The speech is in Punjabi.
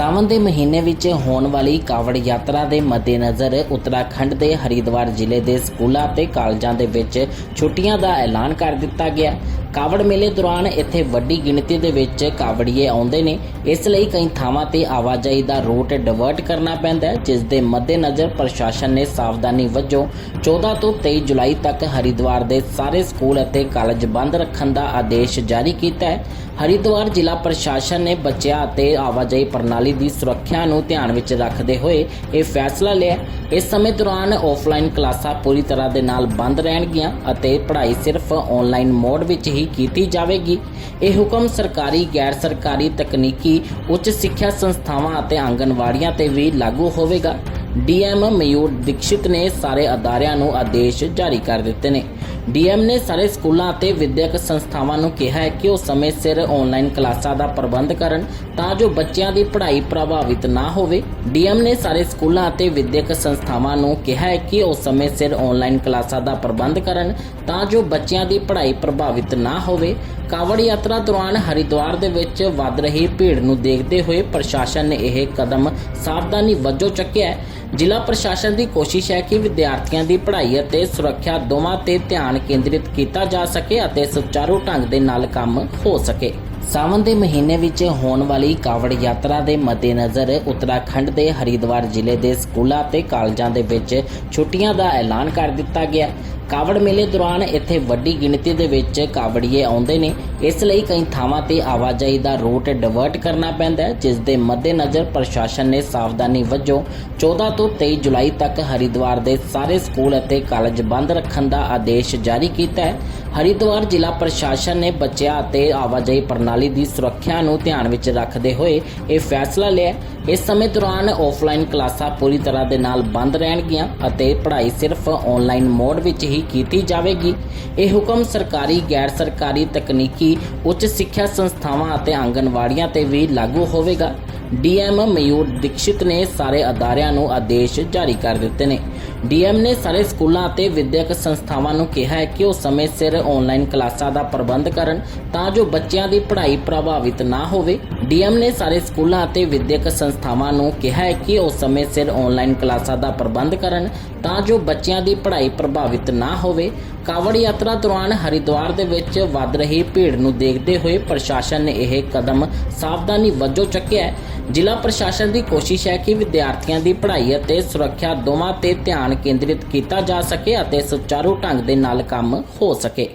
ਸਾਵਨ ਦੇ ਮਹੀਨੇ ਵਿੱਚ ਹੋਣ ਵਾਲੀ ਕਾਵੜ ਯਾਤਰਾ ਦੇ ਮੱਦੇਨਜ਼ਰ ਉੱਤਰਾਖੰਡ ਦੇ ਹਰਿਦੁਆਰ ਜ਼ਿਲ੍ਹੇ ਦੇ ਸਕੂਲਾਂ ਅਤੇ ਕਾਲਜਾਂ ਦੇ ਵਿੱਚ ਛੁੱਟੀਆਂ ਦਾ ਐਲਾਨ ਕਰ ਦਿੱਤਾ ਗਿਆ। ਕਾਵੜ ਮੇਲੇ ਦੌਰਾਨ ਇੱਥੇ ਵੱਡੀ ਗਿਣਤੀ ਦੇ ਵਿੱਚ ਕਾਵੜੀਏ ਆਉਂਦੇ ਨੇ। ਇਸ ਲਈ ਕਈ ਥਾਵਾਂ ਤੇ ਆਵਾਜਾਈ ਦਾ ਰੂਟ ਡਿਵਰਟ ਕਰਨਾ ਪੈਂਦਾ ਹੈ, ਜਿਸ ਦੇ ਮੱਦੇਨਜ਼ਰ ਪ੍ਰਸ਼ਾਸਨ ਨੇ ਸਾਵਧਾਨੀ ਵਜੋਂ 14 ਤੋਂ 23 ਜੁਲਾਈ ਤੱਕ ਹਰਿਦੁਆਰ ਦੇ ਸਾਰੇ ਸਕੂਲ ਅਤੇ ਕਾਲਜ ਬੰਦ ਰੱਖਣ ਦਾ ਆਦੇਸ਼ ਜਾਰੀ ਕੀਤਾ ਹੈ। ਹਰਿਦੁਆਰ ਜ਼ਿਲ੍ਹਾ ਪ੍ਰਸ਼ਾਸਨ ਨੇ ਬੱਚਿਆਂ ਅਤੇ ਆਵਾਜਾਈ ਪ੍ਰਣਾਲੀ ਦੀ ਸੁਰੱਖਿਆ ਨੂੰ ਧਿਆਨ ਵਿੱਚ ਰੱਖਦੇ ਹੋਏ ਇਹ ਫੈਸਲਾ ਲਿਆ ਇਸ ਸਮੇਂ ਦੌਰਾਨ ਆਫਲਾਈਨ ਕਲਾਸਾਂ ਪੂਰੀ ਤਰ੍ਹਾਂ ਦੇ ਨਾਲ ਬੰਦ ਰਹਿਣਗੀਆਂ ਅਤੇ ਪੜ੍ਹਾਈ ਸਿਰਫ ਆਨਲਾਈਨ ਮੋਡ ਵਿੱਚ ਹੀ ਕੀਤੀ ਜਾਵੇਗੀ। ਇਹ ਹੁਕਮ ਸਰਕਾਰੀ, ਗੈਰ ਸਰਕਾਰੀ ਤਕਨੀਕੀ, ਉੱਚ ਸਿੱਖਿਆ ਸੰਸਥਾਵਾਂ ਅਤੇ ਆਂਗਨਵਾੜੀਆਂ ਤੇ ਵੀ ਲਾਗੂ ਹੋਵੇਗਾ। ਡੀਐਮ ਮਯੂਰ ਦੀਕਸ਼ਿਤ ਨੇ ਸਾਰੇ ਅਦਾਰਿਆਂ ਨੂੰ ਆਦੇਸ਼ ਜਾਰੀ ਕਰ ਦਿੱਤੇ ਨੇ। ਡੀਐਮ ਨੇ ਸਾਰੇ ਸਕੂਲਾਂ ਅਤੇ ਵਿਦਿਅਕ ਸੰਸਥਾਵਾਂ ਨੂੰ ਕਿਹਾ ਹੈ ਕਿ ਉਹ ਸਮੇਂ ਸਿਰ ਆਨਲਾਈਨ ਕਲਾਸਾਂ ਦਾ ਪ੍ਰਬੰਧ ਕਰਨ ਤਾਂ ਜੋ ਬੱਚਿਆਂ ਦੀ ਪੜ੍ਹਾਈ ਪ੍ਰਭਾਵਿਤ ਨਾ ਹੋਵੇ। ਡੀਐਮ ਨੇ ਸਾਰੇ ਸਕੂਲਾਂ ਅਤੇ ਵਿਦਿਅਕ ਸੰਸਥਾਵਾਂ ਨੂੰ ਕਿਹਾ ਹੈ ਕਿ ਉਹ ਸਮੇਂ ਸਿਰ ਆਨਲਾਈਨ ਕਲਾਸਾਂ ਦਾ ਪ੍ਰਬੰਧ ਕਰਨ ਤਾਂ ਜੋ ਬੱਚਿਆਂ ਦੀ ਪੜ੍ਹਾਈ ਪ੍ਰਭਾਵਿਤ ਨਾ ਹੋਵੇ। ਕਾਵੜ ਯਾਤਰਾ ਦੌਰਾਨ ਹਰਿਦੁਆਰ ਦੇ ਵਿੱਚ ਵੱਧ ਰਹੀ ਭੀੜ ਨੂੰ ਦੇਖਦੇ ਹੋਏ ਪ੍ਰਸ਼ਾਸਨ ਨੇ ਇਹ ਕਦਮ ਸਾਵਧਾਨੀ ਵਜੋਂ ਚੱਕਿਆ ਜ਼ਿਲ੍ਹਾ ਪ੍ਰਸ਼ਾਸਨ ਦੀ ਕੋਸ਼ਿਸ਼ ਹੈ ਕਿ ਵਿਦਿਆਰਥੀਆਂ ਦੀ ਪੜ੍ਹਾਈ ਅਤੇ ਸੁਰੱਖਿਆ ਦੋਵਾਂ ਤੇ ਧਿਆਨ ਕੇਂਦਰਿਤ ਕੀਤਾ ਜਾ ਸਕੇ ਅਤੇ ਸੁਚਾਰੂ ਢੰਗ ਦੇ ਨਾਲ ਕੰਮ ਹੋ ਸਕੇ। ਸਾਵਨ ਦੇ ਮਹੀਨੇ ਵਿੱਚ ਹੋਣ ਵਾਲੀ ਕਾਵੜ ਯਾਤਰਾ ਦੇ ਮੱਦੇਨਜ਼ਰ ਉੱਤਰਾਖੰਡ ਦੇ ਹਰਿਦੁਆਰ ਜ਼ਿਲ੍ਹੇ ਦੇ ਸਕੂਲਾਂ ਅਤੇ ਕਾਲਜਾਂ ਦੇ ਵਿੱਚ ਛੁੱਟੀਆਂ ਦਾ ਐਲਾਨ ਕਰ ਦਿੱਤਾ ਗਿਆ। ਕਾਵੜ ਮੇਲੇ ਦੌਰਾਨ ਇੱਥੇ ਵੱਡੀ ਗਿਣਤੀ ਦੇ ਵਿੱਚ ਕਾਵੜੀਏ ਆਉਂਦੇ ਨੇ। ਇਸ ਲਈ ਕਈ ਥਾਵਾਂ ਤੇ ਆਵਾਜਾਈ ਦਾ ਰੂਟ ਡਿਵਰਟ ਕਰਨਾ ਪੈਂਦਾ ਹੈ, ਜਿਸ ਦੇ ਮੱਦੇਨਜ਼ਰ ਪ੍ਰਸ਼ਾਸਨ ਨੇ ਸਾਵਧਾਨੀ ਵਜੋਂ 14 ਤੋਂ 23 ਜੁਲਾਈ ਤੱਕ ਹਰਿਦੁਆਰ ਦੇ ਸਾਰੇ ਸਕੂਲ ਅਤੇ ਕਾਲਜ ਬੰਦ ਰੱਖਣ ਦਾ ਆਦੇਸ਼ ਜਾਰੀ ਕੀਤਾ ਹੈ। ਹਰਿਦੁਆਰ ਜ਼ਿਲ੍ਹਾ ਪ੍ਰਸ਼ਾਸਨ ਨੇ ਬੱਚਿਆਂ ਅਤੇ ਆਵਾਜਾਈ ਪ੍ਰਣਾਲੀ ਦੀ ਸੁਰੱਖਿਆ ਨੂੰ ਧਿਆਨ ਵਿੱਚ ਰੱਖਦੇ ਹੋਏ ਇਹ ਫੈਸਲਾ ਲਿਆ। ਇਸ ਸਮੇਂ ਦੌਰਾਨ ਆਫਲਾਈਨ ਕਲਾਸਾਂ ਪੂਰੀ ਤਰ੍ਹਾਂ ਦੇ ਨਾਲ ਬੰਦ ਰਹਿਣਗੀਆਂ ਅਤੇ ਪੜ੍ਹਾਈ ਸਿਰਫ ਆਨਲਾਈਨ ਮੋਡ ਵਿੱਚ ਹੀ ਕੀਤੀ ਜਾਵੇਗੀ। ਇਹ ਹੁਕਮ ਸਰਕਾਰੀ, ਗੈਰ ਸਰਕਾਰੀ ਤਕਨੀਕੀ, ਉੱਚ ਸਿੱਖਿਆ ਸੰਸਥਾਵਾਂ ਅਤੇ ਆਂਗਨਵਾੜੀਆਂ ਤੇ ਵੀ ਲਾਗੂ ਹੋਵੇਗਾ। ਡੀਐਮ ਮਯੂਰ ਦੀਕਸ਼ਿਤ ਨੇ ਸਾਰੇ ਅਦਾਰਿਆਂ ਨੂੰ ਆਦੇਸ਼ ਜਾਰੀ ਕਰ ਦਿੱਤੇ ਨੇ। ਡੀਐਮ ਨੇ ਸਾਰੇ ਸਕੂਲਾਂ ਅਤੇ ਵਿਦਿਅਕ ਸੰਸਥਾਵਾਂ ਨੂੰ ਕਿਹਾ ਹੈ ਕਿ ਉਹ ਸਮੇਂ ਸਿਰ ਆਨਲਾਈਨ ਕਲਾਸਾਂ ਦਾ ਪ੍ਰਬੰਧ ਕਰਨ ਤਾਂ ਜੋ ਬੱਚਿਆਂ ਦੀ ਪੜ੍ਹਾਈ ਪ੍ਰਭਾਵਿਤ ਨਾ ਹੋਵੇ। ਡੀਐਮ ਨੇ ਸਾਰੇ ਸਕੂਲਾਂ ਅਤੇ ਵਿਦਿਅਕ ਸੰਸਥਾਵਾਂ ਨੂੰ ਕਿਹਾ ਹੈ ਕਿ ਉਹ ਸਮੇਂ ਸਿਰ ਆਨਲਾਈਨ ਕਲਾਸਾਂ ਦਾ ਪ੍ਰਬੰਧ ਕਰਨ ਤਾਂ ਜੋ ਬੱਚਿਆਂ ਦੀ ਪੜ੍ਹਾਈ ਪ੍ਰਭਾਵਿਤ ਨਾ ਹੋਵੇ। ਕਾਵੜ ਯਾਤਰਾ ਦੌਰਾਨ ਹਰਿਦੁਆਰ ਦੇ ਵਿੱਚ ਵੱਧ ਰਹੀ ਭੀੜ ਨੂੰ ਦੇਖਦੇ ਹੋਏ ਪ੍ਰਸ਼ਾਸਨ ਨੇ ਇਹ ਕਦਮ ਸਾਵਧਾਨੀ ਵਜੋਂ ਚੱਕਿਆ ਹੈ। ਜ਼ਿਲ੍ਹਾ ਪ੍ਰਸ਼ਾਸਨ ਦੀ ਕੋਸ਼ਿਸ਼ ਹੈ ਕਿ ਵਿਦਿਆਰਥੀਆਂ ਦੀ ਪੜ੍ਹਾਈ ਅਤੇ ਸੁਰੱਖਿਆ ਦੋਵਾਂ ਤੇ ਧਿਆਨ ਕੇਂਦਰਿਤ ਕੀਤਾ ਜਾ ਸਕੇ ਅਤੇ ਸੁਚਾਰੂ ਢੰਗ ਦੇ ਨਾਲ ਕੰਮ ਹੋ ਸਕੇ।